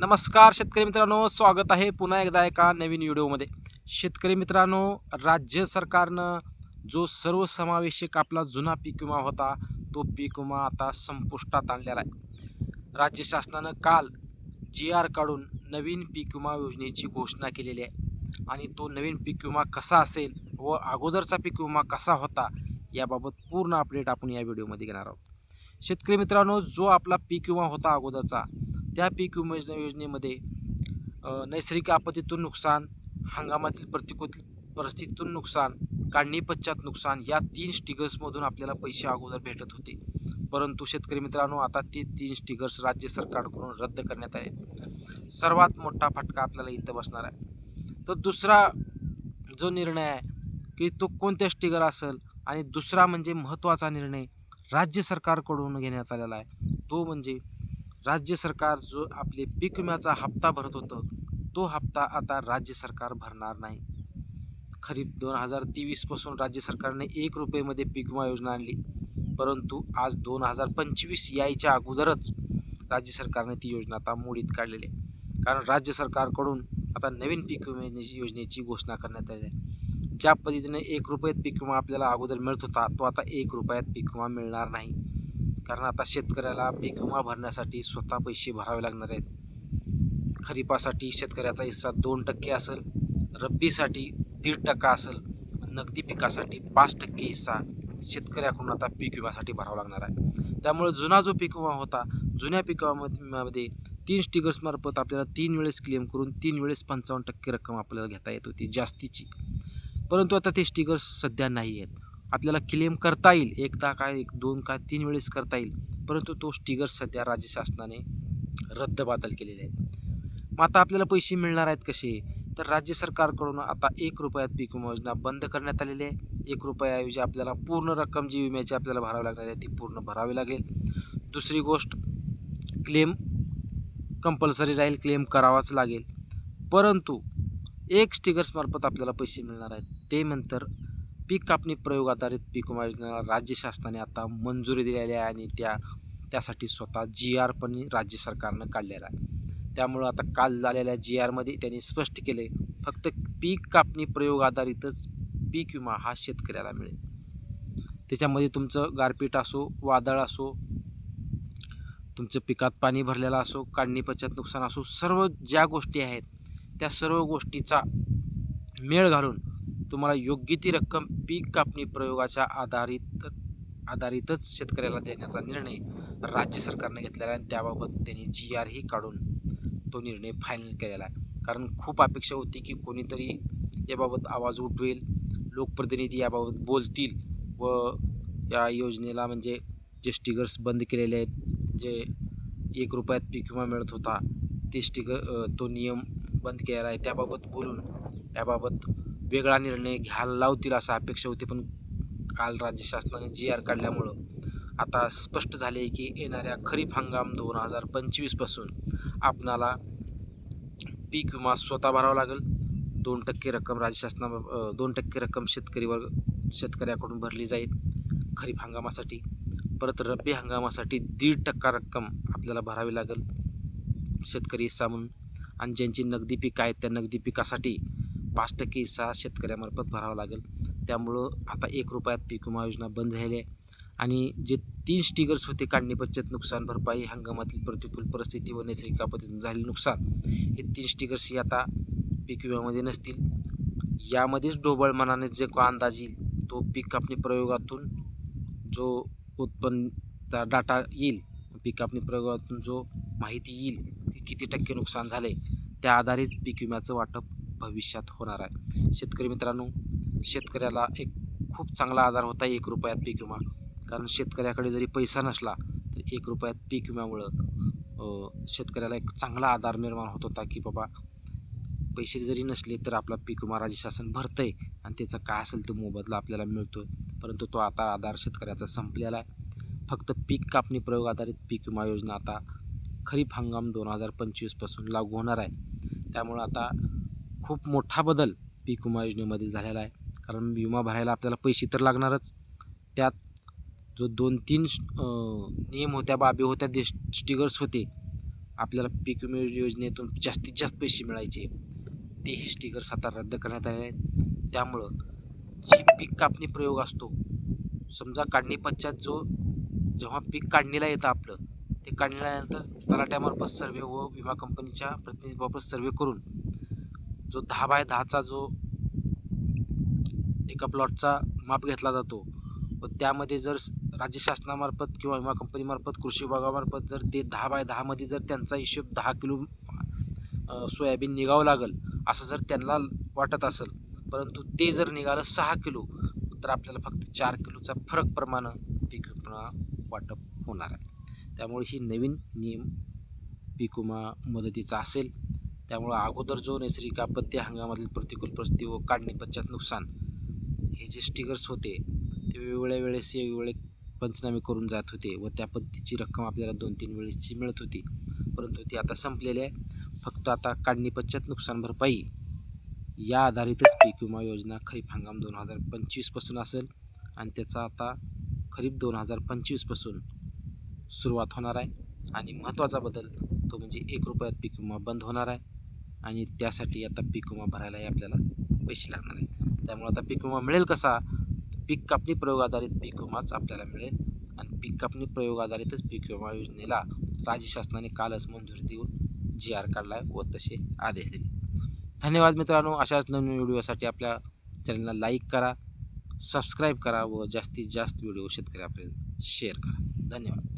नमस्कार शेतकरी मित्रांनो स्वागत आहे पुन्हा एकदा एका नवीन व्हिडिओमध्ये. शेतकरी मित्रांनो राज्य सरकारनं जो सर्वसमावेशक आपला जुना पीक विमा होता तो पीक विमा आता संपुष्टात आणलेला आहे. राज्य शासनानं काल जी आर काढून नवीन पीक विमा योजनेची घोषणा केलेली आहे. आणि तो नवीन पीक विमा कसा असेल व अगोदरचा पीक विमा कसा होता याबाबत पूर्ण अपडेट आपण या व्हिडिओमध्ये घेणार आहोत. शेतकरी मित्रांनो जो आपला पीक विमा होता अगोदरचा त्या पीक विमा योजना योजनेमध्ये नैसर्गिक आपत्तीतून नुकसान हंगामातील प्रतिकूल परिस्थितीतून नुकसान काढणी पश्चात नुकसान या तीन स्टिगर्समधून आपल्याला पैसे अगोदर भेटत होते. परंतु शेतकरी मित्रांनो आता ते तीन स्टिगर्स राज्य सरकारकडून रद्द करण्यात आले. सर्वात मोठा फटका आपल्याला इथं बसणार आहे. तर दुसरा जो निर्णय आहे की तो कोणत्या स्टिगर असेल आणि दुसरा म्हणजे महत्त्वाचा निर्णय राज्य सरकारकडून घेण्यात आलेला आहे तो म्हणजे राज्य सरकार जो आपले पीक विम्याचा हप्ता भरत होतं तो हप्ता आता राज्य सरकार भरणार नाही. खरीप दोन हजार तेवीसपासून राज्य सरकारने एक रुपयेमध्ये पीक विमा योजना आणली. परंतु आज दोन हजार पंचवीस यायच्या अगोदरच राज्य सरकारने ती योजना आता मोडीत काढलेली आहे. कारण राज्य सरकारकडून आता नवीन पीक विम्याची योजनेची घोषणा करण्यात आली आहे. ज्या पद्धतीने एक रुपयात पीक विमा आपल्याला अगोदर मिळत होता तो आता एक रुपयात पीक विमा मिळणार नाही. कारण आता शेतकऱ्याला पीक विमा भरण्यासाठी स्वतः पैसे भरावे लागणार आहेत. खरीपासाठी शेतकऱ्याचा हिस्सा दोन टक्के असेल रब्बीसाठी दीड टक्का असेल नगदी पिकासाठी पाच टक्के हिस्सा शेतकऱ्याकडून आता पीक विम्यासाठी भरावा लागणार आहे. त्यामुळे जुना जो पीक विमा होता जुन्या पीक विमा- विम्यामध्ये तीन स्टिगर्समार्फत आपल्याला तीन वेळेस क्लेम करून तीन वेळेस पंचावन्न टक्के रक्कम आपल्याला घेता येत होती जास्तीची. परंतु आता ते स्टिगर्स सध्या नाही आहेत. आपल्याला क्लेम करता येईल. एकदा काय एक दोन काय तीन वेळेस करता येईल. परंतु तो स्टिगर्स सध्या राज्य शासनाने रद्दबातल केलेले आहेत. मग आता आपल्याला पैसे मिळणार आहेत कसे? तर राज्य सरकारकडून आता एक रुपयात पीक विमा योजना बंद करण्यात आलेली आहे. एक रुपयाऐवजी आपल्याला पूर्ण रक्कम जी विम्याची आपल्याला भरावी लागणार आहे ती पूर्ण भरावी लागेल. दुसरी गोष्ट क्लेम कंपल्सरी राहील क्लेम करावाच लागेल. परंतु एक स्टिगर्समार्फत आपल्याला पैसे मिळणार आहेत. ते नंतर पीक कापणी प्रयोग आधारित पीक विमा योजना राज्य शासनाने आता मंजुरी दिलेली आहे आणि त्या त्यासाठी स्वतः जी आर पण राज्य सरकारनं काढलेला आहे. त्यामुळं आता काल झालेल्या जी आरमध्ये त्यांनी स्पष्ट केले फक्त पीक कापणी प्रयोग आधारितच पीक विमा हा शेतकऱ्याला मिळेल. त्याच्यामध्ये तुमचं गारपीट असो वादळ असो तुमचं पिकात पाणी भरलेलं असो काढणीपश्चात नुकसान असो सर्व ज्या गोष्टी आहेत त्या सर्व गोष्टीचा मेळ घालून तुम्हाला योग्य ती रक्कम पीक कापणी प्रयोगाच्या आधारित आधारितच शेतकऱ्याला देण्याचा निर्णय राज्य सरकारने घेतलेला आहे आणि त्याबाबत त्यांनी जी आर ही काढून तो निर्णय फायनल केलेला आहे. कारण खूप अपेक्षा होती की कोणीतरी याबाबत आवाज उठवेल लोकप्रतिनिधी याबाबत बोलतील व या योजनेला म्हणजे जे स्टिगर्स बंद केलेले आहेत जे एक रुपयात पीक विमा मिळत होता ते स्टिगर तो नियम बंद केलेला आहे. त्याबाबत बोलून याबाबत वेगळा निर्णय घ्यायला लावतील असा अपेक्षा होती पण काल राज्य शासनाने जी आर काढल्यामुळं आता स्पष्ट झाले की येणाऱ्या खरीप हंगाम दोन हजार पंचवीसपासून आपणाला पीक विमा स्वतः भरावा लागेल. दोन टक्के रक्कम राज्य शासना दोन टक्के रक्कम शेतकरीवर शेतकऱ्याकडून भरली जाईल खरीप हंगामासाठी. परत रब्बी हंगामासाठी दीड टक्का रक्कम आपल्याला भरावी लागेल. शेतकरी हिस्सा म्हणून आणि ज्यांची नगदी पिकं आहेत त्या नगदी पिकासाठी पाच टक्के हिस्सा शेतकऱ्यामार्फत भरावा लागेल. त्यामुळं आता एक रुपयात पीक विमा योजना बंद झाली आहे. आणि जे तीन स्टिगर्स होते काढणी पश्चात नुकसान भरपाई हंगामातील प्रतिकूल परिस्थिती व नैसर्गिक आपत्तीतून झालेले नुकसान हे तीन स्टिगर्स ही आता पीक विम्यामध्ये नसतील. यामध्येच ढोबळ मनाने जे का अंदाज येईल तो पीक कापणी प्रयोगातून जो उत्पन्न डाटा येईल पीक कापणी प्रयोगातून जो माहिती येईल की किती टक्के नुकसान झाले त्या आधारेच पीक विम्याचं वाटप भविष्यात होणार आहे शेतकरी मित्रांनो शेतकऱ्याला एक खूप चांगला आधार होता एक रुपयात पीक विमा. कारण शेतकऱ्याकडे जरी पैसा नसला तर एक रुपयात पीक विम्यामुळं शेतकऱ्याला एक चांगला आधार निर्माण होत होता की बाबा पैसे जरी नसले तर आपला पीक विमा राज्य शासन भरतं आहे आणि त्याचा काय असेल तो मोबदला आपल्याला मिळतो परंतु तो आता आधार शेतकऱ्याचा संपलेला आहे. फक्त पीक कापणी प्रयोग आधारित पीक विमा योजना आता खरीप हंगाम दोन हजार पंचवीसपासून लागू होणार आहे. त्यामुळं आता खूप मोठा बदल पीक विमा योजनेमध्ये झालेला आहे. कारण विमा भरायला आपल्याला पैसे तर लागणारच. त्यात जो दोन तीन नियम होत्या बाबी होत्या दे स्टिगर्स होते. आपल्याला पीक विमा योजनेतून जास्तीत जास्त पैसे मिळायचे. ते हे स्टिकर्स आता रद्द करण्यात आले आहेत. त्यामुळं जी पीक कापणी प्रयोग असतो समजा काढणी पश्चात जो जेव्हा पीक काढणीला येतं आपलं ते काढणीला आल्यानंतर तलाट्यामार्फत सर्वे व विमा कंपनीच्या प्रतिनिधीमार्फत सर्वे करून जो दहा बाय दहाचा जो एका प्लॉटचा माप घेतला जातो व त्यामध्ये जर राज्य शासनामार्फत किंवा विमा कंपनीमार्फत कृषी विभागामार्फत जर ते दहा बाय दहामध्ये जर त्यांचा हिशोब दहा किलो सोयाबीन निघावं लागेल असं जर त्यांना वाटत असेल परंतु ते जर निघालं सहा किलो तर आपल्याला फक्त चार किलोचा फरक प्रमाण पीक विमा वाटप होणार आहे. त्यामुळे ही नवीन नियम पीक विमा मदतीचा असेल. त्यामुळं अगोदर जो नैसर्गिक आपत्ती हंगामातील प्रतिकूल परिस्थिती व काढणी पश्चात नुकसान हे जे स्टिकर्स होते ते वेगवेगळ्या वेळेस वेगवेगळे पंचनामे करून जात होते व त्या पद्धतीची रक्कम आपल्याला दोन तीन वेळेसची मिळत होती. परंतु ती आता संपलेली आहे. फक्त आता काढणी पश्चात नुकसान भरपाई या आधारितच पीक विमा योजना खरीप हंगाम दोन हजार पंचवीसपासून असेल आणि त्याचा आता खरीप दोन हजार पंचवीसपासून सुरुवात होणार आहे. आणि महत्त्वाचा बदल तो म्हणजे एक रुपयात पीक विमा बंद होणार आहे. आणि त्यासाठी आता पीक विमा भरायलाही आपल्याला पैसे लागणार आहेत. त्यामुळे आता पीक विमा मिळेल कसा? पीक कापणी प्रयोग आधारित पीक विमाच आपल्याला मिळेल. आणि पीक कापणी प्रयोग आधारितच पीक विमा योजनेला राज्य शासनाने कालच मंजुरी देऊन जी आर काढला आहे व तसे आदेश दिले. धन्यवाद मित्रांनो. अशाच नवीन व्हिडिओसाठी आपल्या चॅनलला लाईक करा सबस्क्राईब करा व जास्तीत जास्त व्हिडिओ शेतकऱ्यापर्यंत शेअर करा. धन्यवाद.